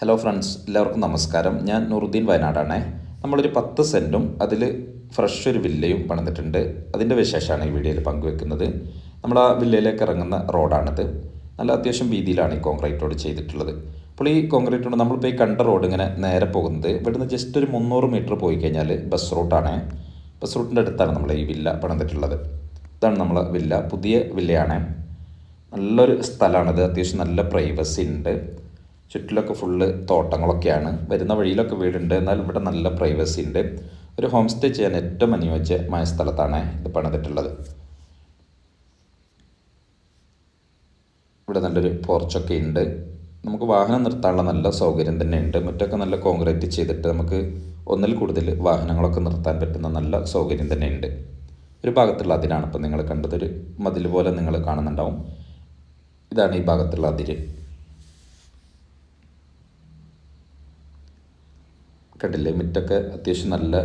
Hello friends എല്ലാവർക്കും നമസ്കാരം. ഞാൻ നൂറുദ്ദീൻ വയനാടാണേ. നമ്മളൊരു പത്ത് സെന്റും അതിൽ ഫ്രഷ് ഒരു വില്ലയും പണിതിട്ടുണ്ട്. അതിന്റെ വിശേഷമാണ് ഈ വീഡിയോയിൽ പങ്കുവെക്കുന്നത്. നമ്മൾ ആ വില്ലയിലേക്ക് ഇറങ്ങുന്ന റോഡാണിത്. നല്ല അത്യാവശ്യം വീതിയിലാണ് ഈ കോൺക്രീറ്റ് റോഡ് ചെയ്തിട്ടുള്ളത്. അപ്പോൾ ഈ കോൺക്രീറ്റ് റോഡ് നമ്മളിപ്പോൾ ഈ കണ്ട റോഡ് ഇങ്ങനെ നേരെ പോകുന്നത് ഇവിടുന്ന് ജസ്റ്റ് ഒരു മുന്നൂറ് മീറ്റർ പോയി കഴിഞ്ഞാൽ ബസ് റൂട്ടാണ് ബസ് റൂട്ടിന്റെ അടുത്താണ് നമ്മൾ ഈ വില്ല പണിതിട്ടുള്ളത്. ഇതാണ് നമ്മളെ വില്ല. പുതിയ വില്ലയാണ്. നല്ലൊരു സ്ഥലമാണിത്. അത്യാവശ്യം നല്ല പ്രൈവസി ഉണ്ട്. ചുറ്റിലൊക്കെ ഫുള്ള് തോട്ടങ്ങളൊക്കെയാണ്. വരുന്ന വഴിയിലൊക്കെ വീടുണ്ട്. എന്നാൽ ഇവിടെ നല്ല പ്രൈവസി ഉണ്ട്. ഒരു ഹോം സ്റ്റേ ചെയ്യാൻ ഏറ്റവും അനുയോജ്യമായ സ്ഥലത്താണ് ഇത് പണിതിട്ടുള്ളത്. ഇവിടെ നല്ലൊരു പോർച്ചൊക്കെ ഉണ്ട്. നമുക്ക് വാഹനം നിർത്താനുള്ള നല്ല സൗകര്യം തന്നെ ഉണ്ട്. മുറ്റൊക്കെ നല്ല കോൺക്രീറ്റ് ചെയ്തിട്ട് നമുക്ക് ഒന്നിൽ കൂടുതൽ വാഹനങ്ങളൊക്കെ നിർത്താൻ പറ്റുന്ന നല്ല സൗകര്യം തന്നെ ഉണ്ട്. ഒരു ഭാഗത്തുള്ള അതിരാണ് ഇപ്പം നിങ്ങൾ കണ്ടത്. ഒരു മതിൽ പോലെ നിങ്ങൾ കാണുന്നുണ്ടാവും. ഇതാണ് ഈ ഭാഗത്തുള്ള അതിര്. കണ്ടില്ലേ? മുറ്റൊക്കെ അത്യാവശ്യം നല്ല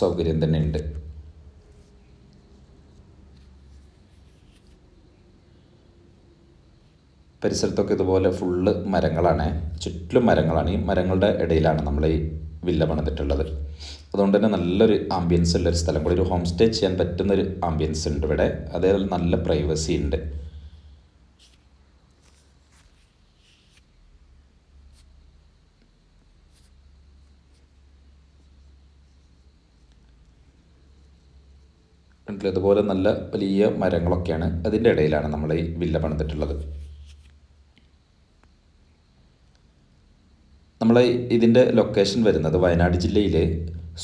സൗകര്യം തന്നെ ഉണ്ട് പരിസരത്തൊക്കെ ഇതുപോലെ ഫുള്ള് മരങ്ങളാണ്. ചുറ്റിലും മരങ്ങളാണ്. ഈ മരങ്ങളുടെ ഇടയിലാണ് നമ്മൾ ഈ വില്ല പണിതിട്ടുള്ളത്. അതുകൊണ്ട് തന്നെ നല്ലൊരു ആംബിയൻസ് ഉള്ളൊരു സ്ഥലം കൂടി. ഒരു ഹോം സ്റ്റേ ചെയ്യാൻ പറ്റുന്നൊരു ആംബിയൻസ് ഉണ്ട് ഇവിടെ. അതേപോലെ നല്ല പ്രൈവസി ഉണ്ട്. കണ്ടില്ലേ ഇതുപോലെ നല്ല വലിയ മരങ്ങളൊക്കെയാണ് അതിന്റെ ഇടയിലാണ് നമ്മൾ ഈ വില്ല പണിതിട്ടുള്ളത്. നമ്മൾ ഇതിന്റെ ലൊക്കേഷൻ വരുന്നത് വയനാട് ജില്ലയിലെ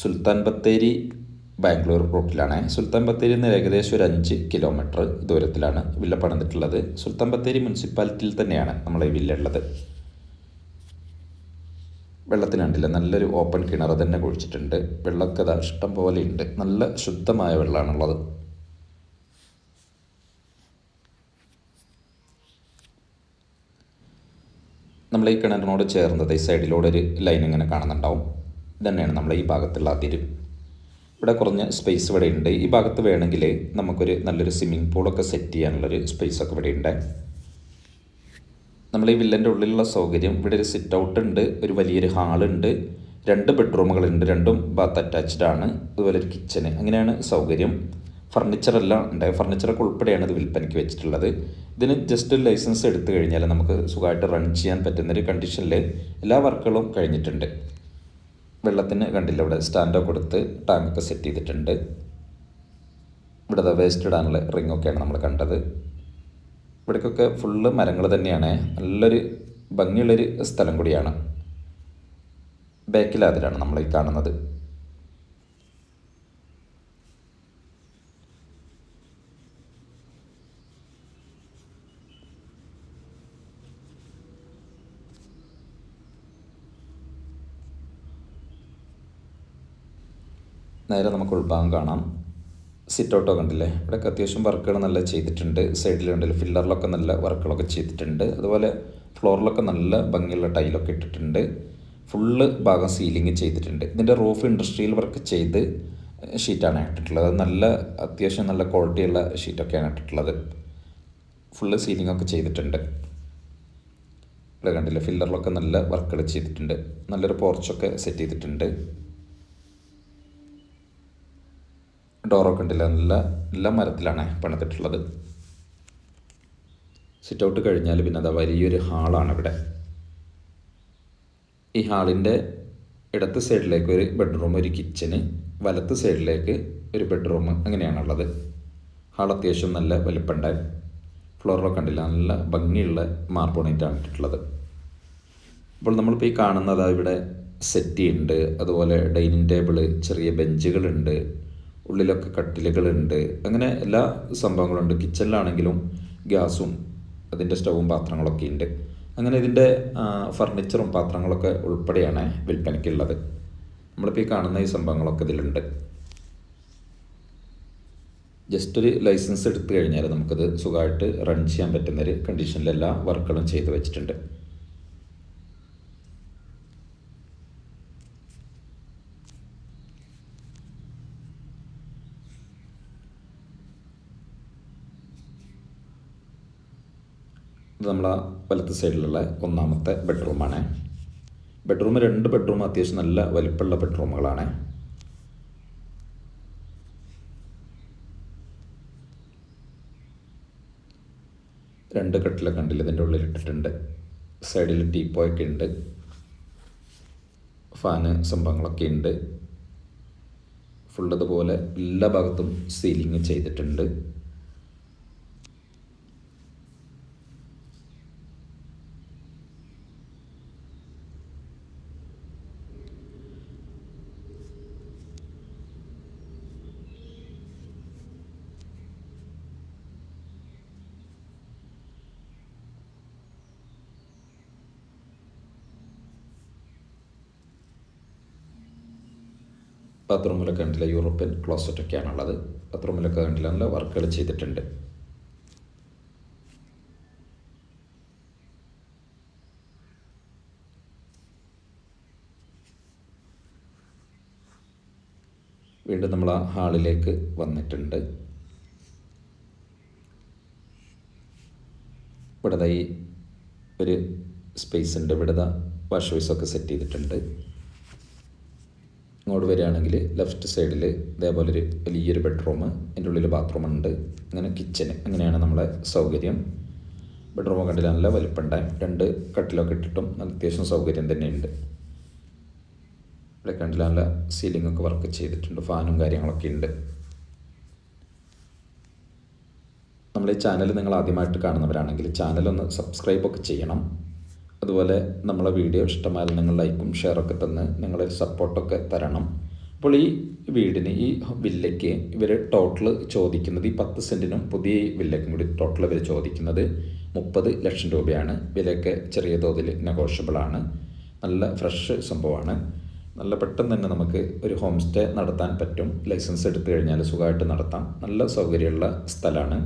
സുൽത്താൻ ബത്തേരി ബാംഗ്ലൂർ റൂട്ടിലാണ്. സുൽത്താൻ ബത്തേരി നിന്ന് ഏകദേശം ഒരു അഞ്ച് കിലോമീറ്റർ ദൂരത്തിലാണ് വില്ല പണിതിട്ടുള്ളത്. സുൽത്താൻ ബത്തേരി മുനിസിപ്പാലിറ്റിയിൽ തന്നെയാണ് നമ്മൾ ഈ വില്ല ഉള്ളത്. വെള്ളത്തിന് കണ്ടില്ല നല്ലൊരു ഓപ്പൺ കിണർ തന്നെ കുഴിച്ചിട്ടുണ്ട്. വെള്ളമൊക്കെ ഇതാ ഇഷ്ടം പോലെ ഉണ്ട്. നല്ല ശുദ്ധമായ വെള്ളമാണുള്ളത്. നമ്മൾ ഈ കിണറിനോട് ചേർന്നത് ഈ സൈഡിലൂടെ ഒരു ലൈൻ ഇങ്ങനെ കാണുന്നുണ്ടാവും. തന്നെയാണ് നമ്മൾ ഈ ഭാഗത്തുള്ള അതിര്. ഇവിടെ കുറഞ്ഞ സ്പേസ് ഇവിടെ ഉണ്ട്. ഈ ഭാഗത്ത് വേണമെങ്കിൽ നമുക്കൊരു നല്ലൊരു സ്വിമ്മിംഗ് പൂളൊക്കെ സെറ്റ് ചെയ്യാനുള്ളൊരു സ്പേസൊക്കെ ഇവിടെ ഉണ്ട്. നമ്മൾ ഈ വില്ലന്റെ ഉള്ളിലുള്ള സൗകര്യം ഇവിടെ ഒരു സിറ്റ് ഔട്ട് ഉണ്ട് ഒരു വലിയൊരു ഹാളുണ്ട് രണ്ട് ബെഡ്റൂമുകളുണ്ട് രണ്ടും ബാത്ത് അറ്റാച്ച്ഡ് ആണ് അതുപോലെ ഒരു കിച്ചന് അങ്ങനെയാണ് സൗകര്യം. ഫർണിച്ചറെല്ലാം ഉണ്ട്. ഫർണിച്ചറൊക്കെ ഉൾപ്പെടെയാണ് ഇത് വിൽപ്പനയ്ക്ക് വെച്ചിട്ടുള്ളത്. ഇതിന് ജസ്റ്റ് ഒരു ലൈസൻസ് എടുത്തു കഴിഞ്ഞാൽ നമുക്ക് സുഖമായിട്ട് റൺ ചെയ്യാൻ പറ്റുന്ന ഒരു കണ്ടീഷനിൽ എല്ലാ വർക്കുകളും കഴിഞ്ഞിട്ടുണ്ട്. വെള്ളത്തിന് കണ്ടില്ല ഇവിടെ സ്റ്റാൻഡോ കൊടുത്ത് ടാങ്കൊക്കെ സെറ്റ് ചെയ്തിട്ടുണ്ട്. ഇവിടെ വേസ്റ്റ് ഇടാനുള്ള റിങ്ങൊക്കെയാണ് നമ്മൾ കണ്ടത്. ഇവിടേക്കൊക്കെ ഫുള്ള് മരങ്ങൾ തന്നെയാണ്. നല്ലൊരു ഭംഗിയുള്ളൊരു സ്ഥലം കൂടിയാണ്. ബാക്കിൽ അതിലാണ് നമ്മൾ ഈ കാണുന്നത്. നേരെ നമുക്ക് ഉൾഭാഗം കാണാം. സിറ്റ് കണ്ടില്ലേ? ഇവിടെയൊക്കെ അത്യാവശ്യം വർക്കുകൾ നല്ല ചെയ്തിട്ടുണ്ട്. സൈഡിലുണ്ടല്ലോ ഫില്ലറിലൊക്കെ നല്ല വർക്കുകളൊക്കെ ചെയ്തിട്ടുണ്ട്. അതുപോലെ ഫ്ലോറിലൊക്കെ നല്ല ഭംഗിയുള്ള ടൈലൊക്കെ ഇട്ടിട്ടുണ്ട്. ഫുള്ള് ഭാഗം സീലിംഗ് ചെയ്തിട്ടുണ്ട്. ഇതിന്റെ റൂഫ് ഇൻഡസ്ട്രിയൽ വർക്ക് ചെയ്ത് ഷീറ്റാണ് ഇട്ടിട്ടുള്ളത്. നല്ല അത്യാവശ്യം നല്ല ക്വാളിറ്റിയുള്ള ഷീറ്റൊക്കെയാണ് ഇട്ടിട്ടുള്ളത്. ഫുള്ള് സീലിംഗ് ഒക്കെ ചെയ്തിട്ടുണ്ട്. ഇവിടെ കണ്ടില്ല ഫില്ലറിലൊക്കെ നല്ല വർക്കുകൾ ചെയ്തിട്ടുണ്ട്. നല്ലൊരു പോർച്ചൊക്കെ സെറ്റ് ചെയ്തിട്ടുണ്ട്. ഡോറൊക്കെ ഉണ്ടല്ല? നല്ല നല്ല മരത്തിലാണ് പണിതിട്ടുള്ളത്. സിറ്റ് ഔട്ട് കഴിഞ്ഞാൽ പിന്നെ അതാ വലിയൊരു ഹാളാണ് ഇവിടെ. ഈ ഹാളിന്റെ ഇടത്ത് സൈഡിലേക്ക് ഒരു ബെഡ്റൂം ഒരു കിച്ചന് വലത്ത് സൈഡിലേക്ക് ഒരു ബെഡ്റൂം അങ്ങനെയാണുള്ളത്. ഹാൾ അത്യാവശ്യം നല്ല വലിപ്പമുണ്ട് ഫ്ലോറിലൊക്കെ കണ്ടില്ല? നല്ല ഭംഗിയുള്ള മാർബോണേറ്റാണ് ഇട്ടിട്ടുള്ളത്. അപ്പോൾ നമ്മളിപ്പോൾ ഈ കാണുന്നത് ഇവിടെ സെറ്റി ഉണ്ട് അതുപോലെ ഡൈനിങ് ടേബിൾ ചെറിയ ബെഞ്ചുകളുണ്ട് ഉള്ളിലൊക്കെ കട്ടിലുകളുണ്ട്. അങ്ങനെ എല്ലാ സംഭവങ്ങളുണ്ട്. കിച്ചണിലാണെങ്കിലും ഗ്യാസും അതിന്റെ സ്റ്റവും പാത്രങ്ങളൊക്കെ ഉണ്ട്. അങ്ങനെ ഇതിന്റെ ഫർണിച്ചറും പാത്രങ്ങളൊക്കെ ഉൾപ്പെടെയാണ് വിൽപ്പനയ്ക്കുള്ളത്. നമ്മളിപ്പോൾ ഈ കാണുന്ന ഈ സംഭവങ്ങളൊക്കെ ഇതിലുണ്ട്. ജസ്റ്റ് ഒരു ലൈസൻസ് എടുത്തു കഴിഞ്ഞാൽ നമുക്കത് സുഖമായിട്ട് റൺ ചെയ്യാൻ പറ്റുന്നൊരു കണ്ടീഷനിൽ എല്ലാ വർക്കുകളും ചെയ്തു വെച്ചിട്ടുണ്ട്. ഇത് നമ്മളെ വലത്ത് സൈഡിലുള്ള ഒന്നാമത്തെ ബെഡ്റൂമാണ്. ബെഡ്റൂം രണ്ട് ബെഡ്റൂം അത്യാവശ്യം നല്ല വലിപ്പമുള്ള ബെഡ്റൂമുകളാണ്. രണ്ട് കട്ടില കണ്ടില്ല ഇതിന്റെ ഉള്ളിൽ ഇട്ടിട്ടുണ്ട്. സൈഡിൽ ടീപ്പോയൊക്കെ ഉണ്ട്. ഫാന് സംഭവങ്ങളൊക്കെ ഉണ്ട്. ഫുള്ളതുപോലെ എല്ലാ ഭാഗത്തും സീലിംഗ് ചെയ്തിട്ടുണ്ട്. ബാത്റൂമിലൊക്കെ കണ്ടില്ല? യൂറോപ്യൻ ക്ലോസറ്റൊക്കെയാണുള്ളത്. ബാത്റൂമിലൊക്കെ കണ്ടില്ല? നല്ല വർക്കുകൾ ചെയ്തിട്ടുണ്ട്. വീണ്ടും നമ്മൾ ആ ഹാളിലേക്ക് വന്നിട്ടുണ്ട്. ഇവിടെ ഈ ഒരു സ്പേസ് ഉണ്ട് ഇവിടെ വാഷ് ബേസൊക്കെ സെറ്റ് ചെയ്തിട്ടുണ്ട്. ഇങ്ങോട്ട് വരികയാണെങ്കിൽ ലെഫ്റ്റ് സൈഡിൽ ഇതേപോലെ ഒരു വലിയൊരു ബെഡ്റൂം അതിന്റെ ഉള്ളിൽ ബാത്റൂം ഉണ്ട്. അങ്ങനെ കിച്ചന് അങ്ങനെയാണ് നമ്മളെ സൗകര്യം. ബെഡ്റൂം കണ്ടില്ല നല്ല വലിപ്പമുണ്ടായി രണ്ട് കട്ടിലൊക്കെ ഇട്ടിട്ടും നല്ല അത്യാവശ്യം സൗകര്യം തന്നെയുണ്ട്. ഇവിടെ കണ്ടില്ല നല്ല സീലിംഗ് ഒക്കെ വർക്ക് ചെയ്തിട്ടുണ്ട് ഫാനും കാര്യങ്ങളൊക്കെ ഉണ്ട്. നമ്മൾ ഈ ചാനൽ നിങ്ങൾ ആദ്യമായിട്ട് കാണുന്നവരാണെങ്കിൽ ചാനലൊന്ന് സബ്സ്ക്രൈബ് ഒക്കെ ചെയ്യണം. അതുപോലെ നമ്മളെ വീഡിയോ ഇഷ്ടമായാൽ നിങ്ങൾ ലൈക്കും ഷെയറൊക്കെ തന്ന് നിങ്ങളെ സപ്പോർട്ടൊക്കെ തരണം. അപ്പോൾ ഈ വീടിന് ഈ വില്ലയ്ക്ക് ഇവർ ടോട്ടൽ ചോദിക്കുന്നത് ഈ പത്ത് സെന്റിനും പുതിയ വില്ലയ്ക്കും കൂടി ടോട്ടൽ ഇവർ ചോദിക്കുന്നത് മുപ്പത് ലക്ഷം രൂപയാണ്. വിലയൊക്കെ ചെറിയ തോതിൽ നെഗോഷ്യബിളാണ് നല്ല ഫ്രഷ് സംഭവമാണ്. നല്ല പെട്ടെന്ന് തന്നെ നമുക്ക് ഒരു ഹോം സ്റ്റേ നടത്താൻ പറ്റും. ലൈസൻസ് എടുത്തു കഴിഞ്ഞാൽ സുഖമായിട്ട് നടത്താം. നല്ല സൗകര്യമുള്ള സ്ഥലമാണ്.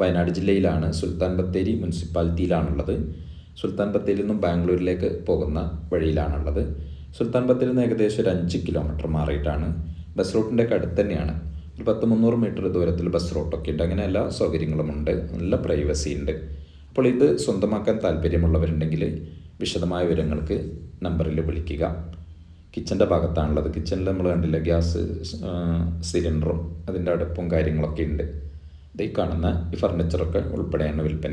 വയനാട് ജില്ലയിലാണ്. സുൽത്താൻ ബത്തേരി മുനിസിപ്പാലിറ്റിയിലാണുള്ളത്. സുൽത്താൻ ബത്തേരിയിൽ നിന്നും ബാംഗ്ലൂരിലേക്ക് പോകുന്ന വഴിയിലാണുള്ളത്. സുൽത്താൻ ബത്തേരിയിൽ നിന്ന് ഏകദേശം ഒരു അഞ്ച് കിലോമീറ്റർ മാറിയിട്ടാണ് ബസ് റൂട്ടിന്റെ ഒക്കെ അടുത്ത് തന്നെയാണ്. ഒരു പത്ത് മുന്നൂറ് മീറ്റർ ദൂരത്തിൽ ബസ് റൂട്ടൊക്കെ ഉണ്ട്. അങ്ങനെ എല്ലാ സൗകര്യങ്ങളും ഉണ്ട്. നല്ല പ്രൈവസി ഉണ്ട്. അപ്പോൾ ഇത് സ്വന്തമാക്കാൻ താല്പര്യമുള്ളവരുണ്ടെങ്കിൽ വിശദമായ വിവരങ്ങൾക്ക് നമ്പറിൽ വിളിക്കുക. കിച്ചന്റെ ഭാഗത്താണുള്ളത്. കിച്ചണിൽ നമ്മൾ കണ്ടില്ല ഗ്യാസ് സിലിണ്ടറും അതിന്റെ അടുപ്പും കാര്യങ്ങളൊക്കെ ഉണ്ട്. ഇത് കാണുന്ന ഈ ഫർണിച്ചറൊക്കെ ഉൾപ്പെടെയാണ് വിൽപ്പന